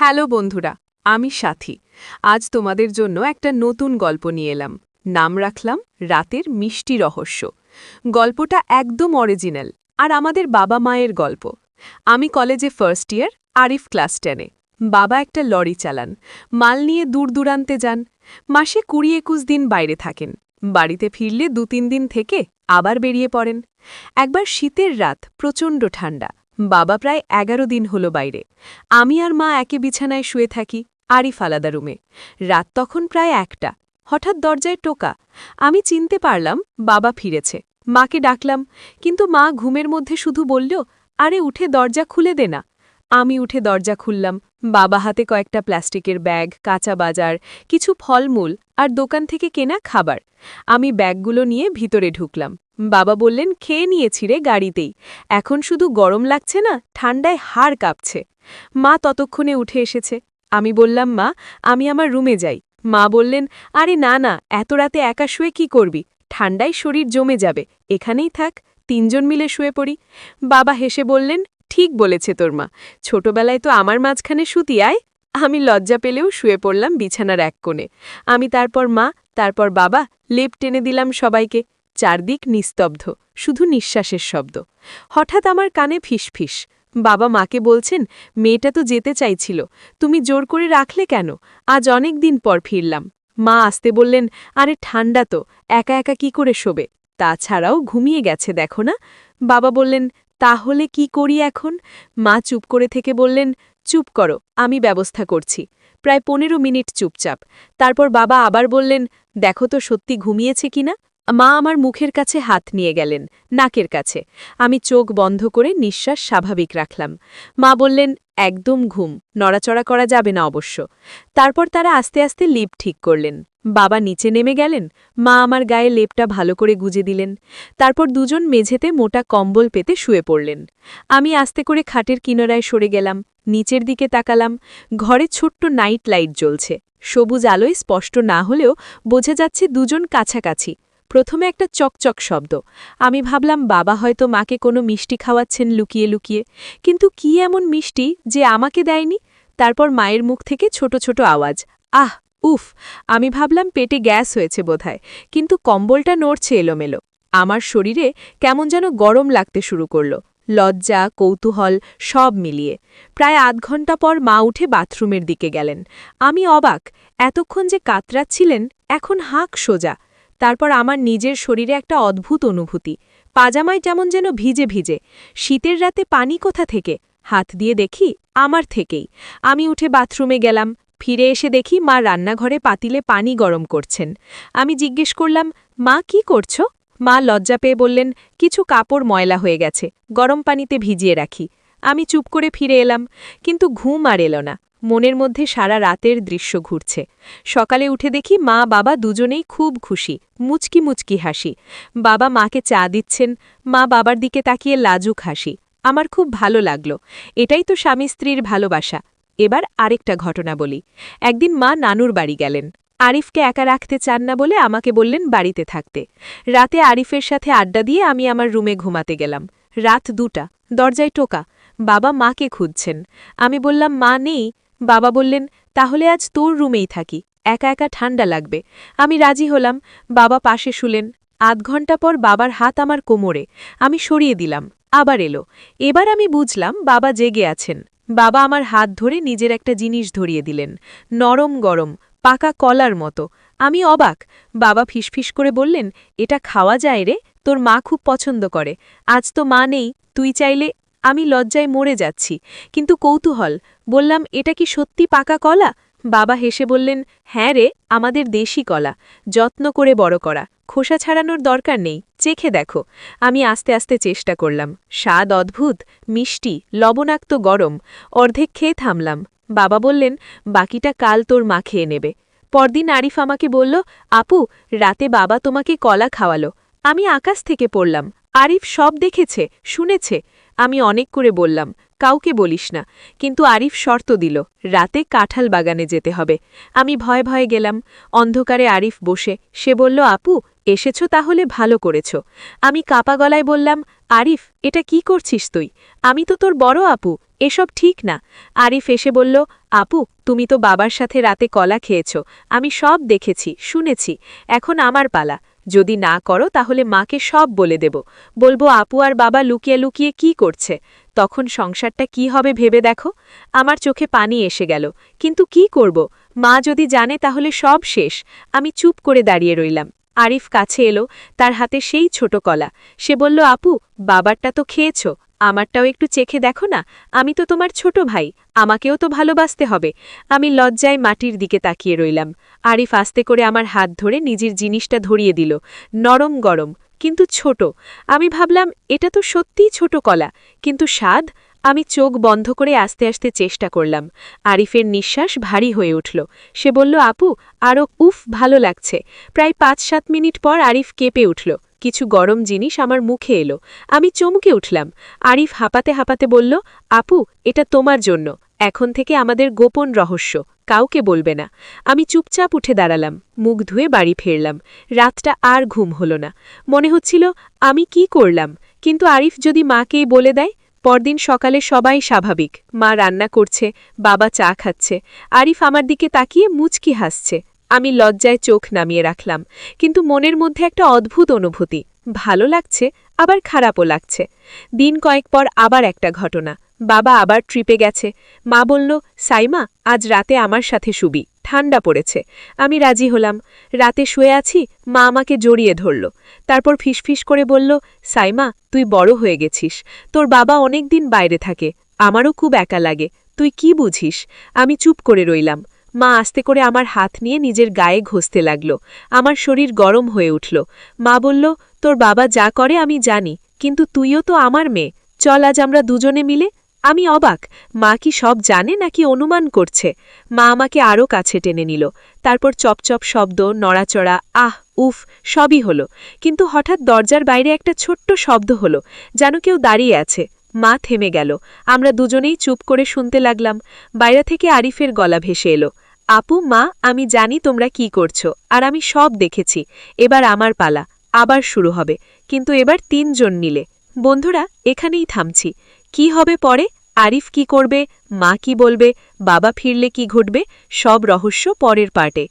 Hello বন্ধুরা, আমি সাথী। আজ তোমাদের জন্য একটা নতুন গল্প নিয়ে এলাম। নাম রাখলাম রাতের মিষ্টি রহস্য। গল্পটা একদম অরিজিনাল আর আমাদের বাবা মায়ের গল্প। আমি কলেজে ফার্স্ট ইয়ার আরিফ ক্লাস টেনে বাবা একটা লরি চালান, মাল নিয়ে দূর দূরান্তে যান। মাসে কুড়ি একুশ দিন বাইরে থাকেন। বাড়িতে ফিরলে দু তিন দিন থেকে আবার বেরিয়ে পড়েন। একবার শীতের রাত, প্রচণ্ড ঠান্ডা। বাবা প্রায় এগারো দিন হলো বাইরে। আমি আর মা একে বিছানায় শুয়ে থাকি, আরিফ আলাদা রুমে। রাত তখন প্রায় একটা। হঠাৎ দরজায় টোকা। আমি চিনতে পারলাম, বাবা ফিরেছে। মাকে ডাকলাম, কিন্তু মা ঘুমের মধ্যে শুধু বলল, আরে, উঠে দরজা খুলে দে না। আমি উঠে দরজা খুললাম। বাবা হাতে কয়েকটা প্লাস্টিকের ব্যাগ, কাঁচা বাজার, কিছু ফলমূল আর দোকান থেকে কেনা খাবার। আমি ব্যাগগুলো নিয়ে ভিতরে ঢুকলাম। বাবা বললেন, খেয়ে নিয়েছি রে গাড়িতেই। এখন শুধু গরম লাগছে না, ঠান্ডায় হাড় কাঁপছে। মা ততক্ষণে উঠে এসেছে। আমি বললাম, মা, আমি আমার রুমে যাই। মা বললেন, আরে না না, এত রাতে একা শুয়ে কি করবি? ঠান্ডায় শরীর জমে যাবে। এখানেই থাক, তিনজন মিলে শুয়ে পড়ি। বাবা হেসে বললেন, ঠিক বলেছে তোর মা। ছোটবেলায় তো আমার মাঝখানে শুতি আয়। আমি লজ্জা পেলেও শুয়ে পড়লাম বিছানার এক কোণে। আমি তারপর মা, তারপর বাবা লেপ টেনে দিলাম সবাইকে। চারদিক নিস্তব্ধ, শুধু নিঃশ্বাসের শব্দ। হঠাৎ আমার কানে ফিসফিস। বাবা মাকে বলছেন, মেয়েটা তো যেতে চাইছিল, তুমি জোর করে রাখলে কেন? আজ অনেক দিন পর ফিরলাম। মা আসতে বললেন, আরে ঠান্ডা তো, একা একা কি করে শোবে? তাছাড়াও ঘুমিয়ে গেছে, দেখো না? বাবা বললেন, তাহলে কি করি এখন? মা চুপ করে থেকে বললেন, চুপ করো, আমি ব্যবস্থা করছি। প্রায় পনেরো মিনিট চুপচাপ। তারপর বাবা আবার বললেন, দেখো তো সত্যি ঘুমিয়েছে কিনা? মা আমার মুখের কাছে হাত নিয়ে গেলেন, নাকের কাছে। আমি চোখ বন্ধ করে নিঃশ্বাস স্বাভাবিক রাখলাম। মা বললেন, একদম ঘুম, নড়াচড়া করা যাবে না অবশ্য। তারপর তারা আস্তে আস্তে লিপ ঠিক করলেন। বাবা নিচে নেমে গেলেন। মা আমার গায়ে লেপটা ভালো করে গুজে দিলেন। তারপর দুজন মেঝেতে মোটা কম্বল পেতে শুয়ে পড়লেন। আমি আস্তে করে খাটের কিনারায় সরে গেলাম, নিচের দিকে তাকালাম। ঘরে ছোট্ট নাইট লাইট জ্বলছে। সবুজ আলোয় স্পষ্ট না হলেও বোঝা যাচ্ছে দুজন কাছাকাছি। প্রথমে একটা চকচক শব্দ। আমি ভাবলাম, বাবা হয়তো মাকে কোনো মিষ্টি খাওয়াচ্ছেন লুকিয়ে লুকিয়ে। কিন্তু কি এমন মিষ্টি যে আমাকে দেয়নি? তারপর মায়ের মুখ থেকে ছোট ছোট আওয়াজ। আহ, উফ, আমি ভাবলাম পেটে গ্যাস হয়েছে বোধহয়। কিন্তু কম্বলটা নড়ছে এলোমেলো। আমার শরীরে কেমন যেন গরম লাগতে শুরু করল। লজ্জা, কৌতূহল, সব মিলিয়ে। প্রায় আধ ঘণ্টা পর মা উঠে বাথরুমের দিকে গেলেন। আমি অবাক, এতক্ষণ যে কাতরাচ্ছিলেন, এখন হাঁক সোজা। তারপর আমার নিজের শরীরে একটা অদ্ভুত অনুভূতি। পাজামায় যেমন যেন ভিজে ভিজে। শীতের রাতে পানি কোথা থেকে? হাত দিয়ে দেখি, আমার থেকেই। আমি উঠে বাথরুমে গেলাম, ফিরে এসে দেখি মা রান্নাঘরে পাতিলে পানি গরম করছেন। আমি জিজ্ঞেস করলাম, মা, কি করছ? মা লজ্জা পেয়ে বললেন, কিছু কাপড় ময়লা হয়ে গেছে, গরম পানিতে ভিজিয়ে রাখি। আমি চুপ করে ফিরে এলাম, কিন্তু ঘুম আর এলো না। মনের মধ্যে সারা রাতের দৃশ্য ঘুরছে। সকালে উঠে দেখি মা বাবা দুজনেই খুব খুশি, মুচকি মুচকি হাসি। বাবা মাকে চা দিচ্ছেন, মা বাবার দিকে তাকিয়ে লাজুক হাসি। আমার খুব ভালো লাগল, এটাই তো স্বামী স্ত্রীর ভালোবাসা। এবার আরেকটা ঘটনা বলি। একদিন মা নানুর বাড়ি গেলেন। আরিফকে একা রাখতে চান না বলে আমাকে বললেন বাড়িতে থাকতে। রাতে আরিফের সাথে আড্ডা দিয়ে আমি আমার রুমে ঘুমাতে গেলাম। রাত দুটা, দরজায় টোকা। বাবা মাকে খুঁজছেন। আমি বললাম, মা নেই। বাবা বললেন, তাহলে আজ তোর রুমেই থাকি, একা একা ঠান্ডা লাগবে। আমি রাজি হলাম, বাবা পাশে শুলেন। আধ ঘণ্টা পর বাবার হাত আমার কোমরে, আমি সরিয়ে দিলাম, আবার এলো। এবার আমি বুঝলাম বাবা জেগে আছেন। বাবা আমার হাত ধরে নিজের একটা জিনিস ধরিয়ে দিলেন, নরম গরম, পাকা কলার মতো। আমি অবাক, বাবা ফিসফিস করে বললেন, এটা খাওয়া যায় রে, তোর মা খুব পছন্দ করে। আজ তো মা নেই, তুই চাইলে আমি লজ্জায় মরে যাচ্ছি। কিন্তু কৌতূহল, বললাম, এটা কি সত্যি পাকা কলা? বাবা হেসে বললেন হ্যাঁ রে, আমাদের দেশি কলা, যত্ন করে বড় করা। খোসা ছাড়ানোর দরকার নেই, চেখে দেখো। আমি আস্তে আস্তে চেষ্টা করলাম। স্বাদ অদ্ভুত, মিষ্টি, লবণাক্ত গরম, অর্ধেক খেয়ে থামলাম। বাবা বললেন, বাকিটা কাল তোর মা খেয়ে নেবে। পরদিন আরিফ আমাকে বলল, আপু, রাতে বাবা তোমাকে কলা খাওয়ালো। আমি আকাশ থেকে পড়লাম। আরিফ সব দেখেছে, শুনেছে আমি অনেক করে বললাম, কাউকে বলিস না। কিন্তু আরিফ শর্ত দিল, রাতে কাঁঠাল বাগানে যেতে হবে। আমি ভয়ে ভয়ে গেলাম, অন্ধকারে আরিফ বসে, সে বলল, আপু, এসেছ তাহলে ভালো করেছ। আমি কাপা গলায় বললাম, আরিফ, এটা কি করছিস তুই? আমি তো তোর বড় আপু, এসব ঠিক না। আরিফ এসে বলল, আপু, তুমি তো বাবার সাথে রাতে কলা খেয়েছ, আমি সব দেখেছি, শুনেছি, এখন আমার পালা। যদি না করো, তাহলে মাকে সব বলে দেব। বলব, আপু আর বাবা লুকিয়ে লুকিয়ে কি করছে? তখন সংসারটা কি হবে ভেবে দেখো। আমার চোখে পানি এসে গেল। কিন্তু কি করব? মা যদি জানে, তাহলে সব শেষ। আমি চুপ করে দাঁড়িয়ে রইলাম। আরিফ কাছে এলো, তার হাতে সেই ছোট কলা। সে বলল, আপু, বাবারটা তো খেয়েছ। আমারটাও একটু চেখে দেখো না, আমি তো তোমার ছোট ভাই, আমাকেও তো ভালোবাসতে হবে। আমি লজ্জায় মাটির দিকে তাকিয়ে রইলাম। আরিফ আস্তে করে আমার হাত ধরে নিজের জিনিসটা ধরিয়ে দিল, নরম গরম, কিন্তু ছোট। আমি ভাবলাম, এটা তো সত্যিই ছোট কলা, কিন্তু স্বাদ? আমি চোখ বন্ধ করে আস্তে আস্তে চেষ্টা করলাম। আরিফের নিঃশ্বাস ভারী হয়ে উঠল। সে বলল, আপু আরও উফ, ভালো লাগছে। প্রায় পাঁচ সাত মিনিট পর আরিফ কেঁপে উঠল। কিছু গরম জিনিস আমার মুখে এলো। আমি চমকে উঠলাম। আরিফ হাঁপাতে হাঁপাতে বলল, আপু, এটা তোমার জন্য। এখন থেকে আমাদের গোপন রহস্য। কাউকে বলবে না। আমি চুপচাপ উঠে দাঁড়ালাম। মুখ ধুয়ে বাড়ি ফিরলাম। রাতটা আর ঘুম হলো না। মনে হচ্ছিল, আমি কি করলাম? কিন্তু আরিফ যদি মাকেই বলে দেয়, পরদিন সকালে সবাই স্বাভাবিক। মা রান্না করছে, বাবা চা খাচ্ছে। আরিফ আমার দিকে তাকিয়ে মুচকি হাসছে। আমি লজ্জায় চোখ নামিয়ে রাখলাম, কিন্তু মনের মধ্যে একটা অদ্ভুত অনুভূতি। ভালো লাগছে, আবার খারাপও লাগছে। দিন কয়েক পর আবার একটা ঘটনা। বাবা আবার ট্রিপে গেছে। মা বলল, সাইমা, আজ রাতে আমার সাথে শুবি। ঠান্ডা পড়েছে। আমি রাজি হলাম। রাতে শুয়ে আছি, মা আমাকে জড়িয়ে ধরল। তারপর ফিসফিস করে বলল, সাইমা, তুই বড় হয়ে গেছিস। তোর বাবা অনেক দিন বাইরে থাকে। আমারও খুব একা লাগে। তুই কি বুঝিস? আমি চুপ করে রইলাম। মা আস্তে করে আমার হাত নিয়ে নিজের গায়ে ঘষতে লাগল। আমার শরীর গরম হয়ে উঠল। মা বলল, তোর বাবা যা করে আমি জানি, কিন্তু তুইও তো আমার মেয়ে। চল, আজ আমরা দুজনে মিলে। আমি অবাক, মা কি সব জানে নাকি অনুমান করছে? মা আমাকে আরও কাছে টেনে নিল। তারপর চপচপ শব্দ, নড়াচড়া, আহ, উফ, সবই হলো। কিন্তু হঠাৎ দরজার বাইরে একটা ছোট্ট শব্দ হলো, যেন কেউ দাঁড়িয়ে আছে। মা থেমে গেল। আমরা দুজনেই চুপ করে শুনতে লাগলাম। বাইরে থেকে আরিফের গলা ভেসে এলো। আপু, মা, আমি জানি তোমরা কি করছ, আর আমি সব দেখেছি। এবার আমার পালা, আবার শুরু হবে। কিন্তু এবার তিনজন নিলে বন্ধুরা, এখানেই থামছি। কি হবে পরে? আরিফ কি করবে? মা কি বলবে? বাবা ফিরলে কি ঘটবে? সব রহস্য পরের পার্টে।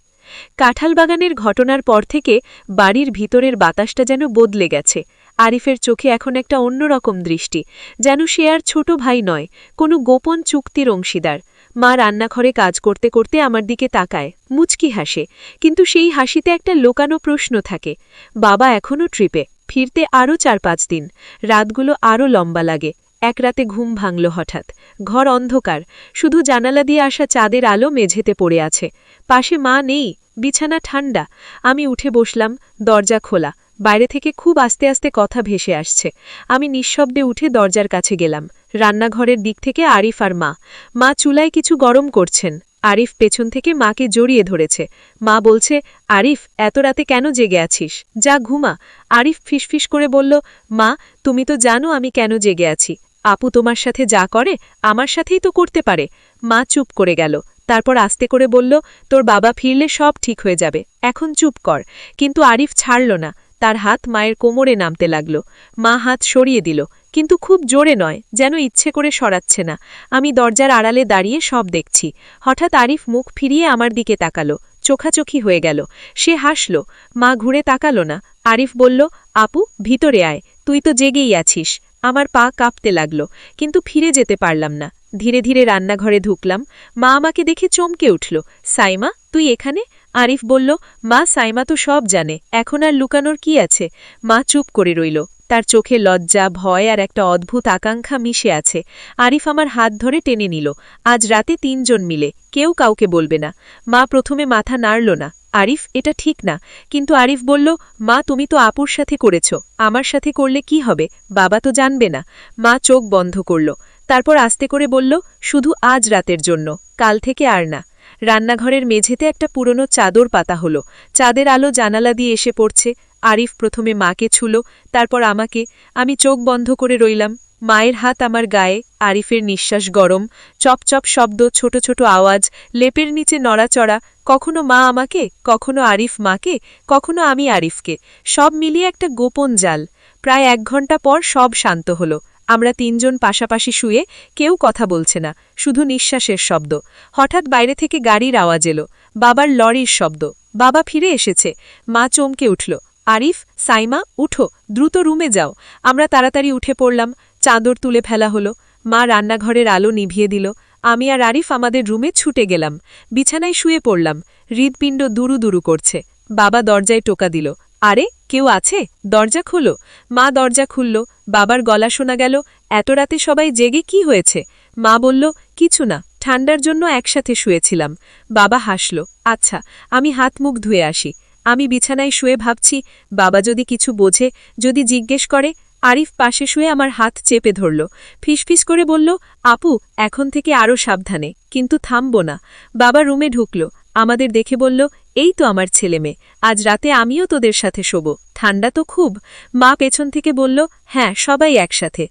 কাঁঠাল বাগানের ঘটনার পর থেকে বাড়ির ভিতরের বাতাসটা যেন বদলে গেছে। আরিফের চোখে এখন একটা অন্যরকম দৃষ্টি, যেন সে আর ছোট ভাই নয়, কোনো গোপন চুক্তির অংশীদার। মা রান্নাঘরে কাজ করতে করতে আমার দিকে তাকায়, মুচকি হাসে, কিন্তু সেই হাসিতে একটা লোকানো প্রশ্ন থাকে, বাবা এখনও ট্রিপে? ফিরতে আরও চার পাঁচ দিন, রাতগুলো আরও লম্বা লাগে। এক রাতে ঘুম ভাঙল হঠাৎ, ঘর অন্ধকার, শুধু জানালা দিয়ে আসা চাঁদের আলো মেঝেতে পড়ে আছে। পাশে মা নেই, বিছানা ঠান্ডা আমি উঠে বসলাম, দরজা খোলা বাইরে থেকে খুব আস্তে আস্তে কথা ভেসে আসছে। আমি নিঃশব্দে উঠে দরজার কাছে গেলাম। রান্নাঘরের দিক থেকে আরিফ আর মা। মা চুলায় কিছু গরম করছেন। আরিফ পেছন থেকে মাকে জড়িয়ে ধরেছে। মা বলছে, আরিফ, এত রাতে কেন জেগে আছিস? যা ঘুমা। আরিফ ফিসফিস করে বলল, মা, তুমি তো জানো আমি কেন জেগে আছি। আপু তোমার সাথে যা করে, আমার সাথেই তো করতে পারে। মা চুপ করে গেল। তারপর আস্তে করে বলল, তোর বাবা ফিরলে সব ঠিক হয়ে যাবে। এখন চুপ কর। কিন্তু আরিফ ছাড়ল না। তার হাত মায়ের কোমরে নামতে লাগল। মা হাত সরিয়ে দিল, কিন্তু খুব জোরে নয়, যেন ইচ্ছে করে সরাচ্ছে না। আমি দরজার আড়ালে দাঁড়িয়ে সব দেখছি। হঠাৎ আরিফ মুখ ফিরিয়ে আমার দিকে তাকালো, চোখাচোখি হয়ে গেল। সে হাসল, মা ঘুরে তাকালো না। আরিফ বলল, আপু, ভিতরে আয়, তুই তো জেগেই আছিস। আমার পা কাঁপতে লাগল, কিন্তু ফিরে যেতে পারলাম না। ধীরে ধীরে রান্নাঘরে ঢুকলাম। মা আমাকে দেখে চমকে উঠল। সাইমা, তুই এখানে? আরিফ বলল, মা, সাইমা তো সব জানে। এখন আর লুকানোর কি আছে? মা চুপ করে রইল। তার চোখে লজ্জা, ভয় আর একটা অদ্ভুত আকাঙ্ক্ষা মিশে আছে। আরিফ আমার হাত ধরে টেনে নিল। আজ রাতে তিনজন মিলে। কেউ কাউকে বলবে না। মা প্রথমে মাথা নাড়ল না। আরিফ, এটা ঠিক না। কিন্তু আরিফ বলল, মা, তুমি তো আপুর সাথে করেছ। আমার সাথে করলে কি হবে? বাবা তো জানবে না। মা চোখ বন্ধ করল। তারপর আস্তে করে বলল, শুধু আজ রাতের জন্য, কাল থেকে আর না। রান্নাঘরের মেঝেতে একটা পুরনো চাদর পাতা হলো। চাঁদের আলো জানালা দিয়ে এসে পড়ছে। আরিফ প্রথমে মাকে ছুল, তারপর আমাকে। আমি চোখ বন্ধ করে রইলাম। মায়ের হাত আমার গায়ে, আরিফের নিঃশ্বাস গরম। চপচপ শব্দ, ছোট ছোট আওয়াজ, লেপের নিচে নড়াচড়া। কখনো মা আমাকে, কখনো আরিফ মাকে, কখনো আমি আরিফকে। সব মিলিয়ে একটা গোপন জাল। প্রায় এক ঘণ্টা পর সব শান্ত হলো। আমরা তিনজন পাশাপাশি শুয়ে কেউ কথা বলছে না, শুধু নিঃশ্বাসের শব্দ। হঠাৎ বাইরে থেকে গাড়ির আওয়াজ এলো, বাবার লরির শব্দ। বাবা ফিরে এসেছে, মা চমকে উঠল, আরিফ, সাইমা, উঠো, দ্রুত রুমে যাও, আমরা তাড়াতাড়ি উঠে পড়লাম, চাদর তুলে ফেলা হলো, মা রান্নাঘরের আলো নিভিয়ে দিল, আমি আর আরিফ আমাদের রুমে ছুটে গেলাম, বিছানায় শুয়ে পড়লাম হৃদপিণ্ড দুরু দুরু করছে, বাবা দরজায় টোকা দিল, আরে, কেউ আছে? দরজা খোলো, মা দরজা খুলল বাবার গলা শোনা গেল, এত রাতে সবাই জেগে কি হয়েছে? মা বলল, কিছু না, ঠান্ডার জন্য একসাথে শুয়েছিলাম। বাবা হাসল আচ্ছা আমি হাত মুখ ধুয়ে আসি। আমি বিছানায় শুয়ে ভাবছি, বাবা যদি কিছু বোঝে, যদি জিজ্ঞেস করে, আরিফ পাশে শুয়ে আমার হাত চেপে ধরল। ফিসফিস করে বলল, আপু, এখন থেকে আরও সাবধানে, কিন্তু থামব না। বাবা রুমে ঢুকল, আমাদের দেখে বলল এই তো আমার ছেলে মেয়ে, আজ রাতে আমিও তোদের সাথে শোব। ঠান্ডা তো খুব। মা পেছন থেকে বলল হ্যাঁ সবাই একসাথে।